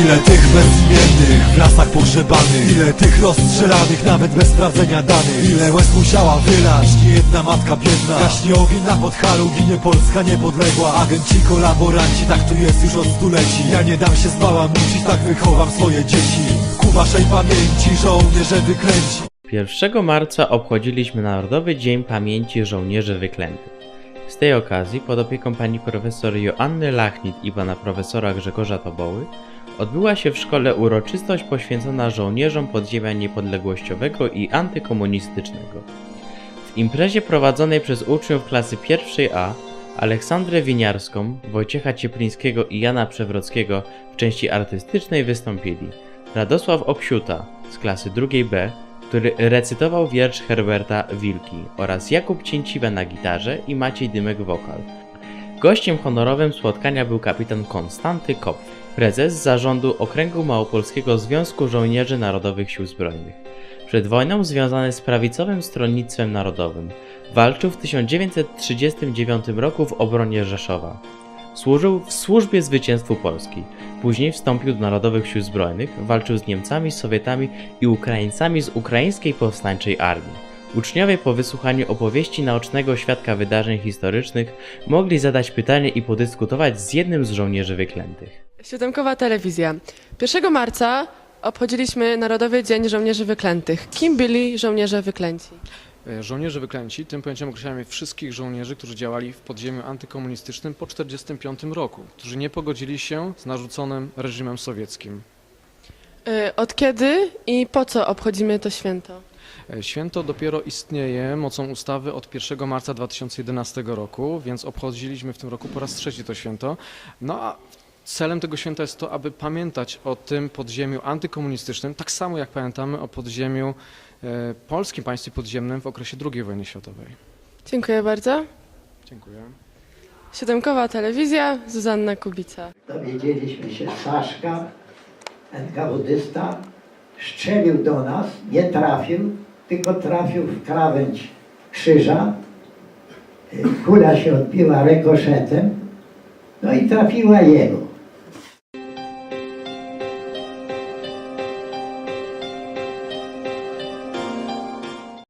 Ile tych bezimiennych w lasach pogrzebanych Ile tych rozstrzelanych nawet bez sprawdzenia danych? Ile łez musiała wylać? Niejedna matka biedna Gaśnie ogień na podchalu, ginie Polska niepodległa. Agenci, kolaboranci, tak tu jest już od stuleci. Ja nie dam się zbałamucić, tak wychowam swoje dzieci. Ku waszej pamięci żołnierze wyklęci 1 marca obchodziliśmy Narodowy Dzień Pamięci Żołnierzy Wyklętych. Z tej okazji pod opieką pani profesor Joanny Lachnit i pana profesora Grzegorza Toboły odbyła się w szkole uroczystość poświęcona żołnierzom podziemia niepodległościowego i antykomunistycznego. W imprezie prowadzonej przez uczniów klasy pierwszej A Aleksandrę Winiarską, Wojciecha Cieplińskiego i Jana Przewrockiego w części artystycznej wystąpili Radosław Obsiuta z klasy drugiej B, który recytował wiersz Herberta Wilki oraz Jakub Cięciwa na gitarze i Maciej Dymek wokal. Gościem honorowym spotkania był kapitan Konstanty Kopf, prezes zarządu Okręgu Małopolskiego Związku Żołnierzy Narodowych Sił Zbrojnych. Przed wojną związany z prawicowym stronnictwem narodowym. Walczył w 1939 roku w obronie Rzeszowa. Służył w służbie zwycięstwu Polski. Później wstąpił do Narodowych Sił Zbrojnych, walczył z Niemcami, Sowietami i Ukraińcami z Ukraińskiej Powstańczej Armii. Uczniowie po wysłuchaniu opowieści naocznego świadka wydarzeń historycznych mogli zadać pytanie i podyskutować z jednym z żołnierzy wyklętych. Siódemkowa telewizja. 1 marca obchodziliśmy Narodowy Dzień Żołnierzy Wyklętych. Kim byli żołnierze wyklęci? E, Żołnierze wyklęci, tym pojęciem określamy wszystkich żołnierzy, którzy działali w podziemiu antykomunistycznym po 1945 roku, którzy nie pogodzili się z narzuconym reżimem sowieckim. Y, Od kiedy i po co obchodzimy to święto? E, Święto dopiero istnieje mocą ustawy od 1 marca 2011 roku, więc obchodziliśmy w tym roku po raz trzeci to święto. No a celem tego święta jest to, aby pamiętać o tym podziemiu antykomunistycznym, tak samo jak pamiętamy o podziemiu e, polskim państwie podziemnym w okresie II wojny światowej. Dziękuję bardzo. Dziękuję. Siódemkowa telewizja, Zuzanna Kubica. dowiedzieliśmy się, Saszka, NKWDysta, strzelił do nas, nie trafił, tylko trafił w krawędź krzyża. Y, Kula się odbiła rekoszetem, no i trafiła jego.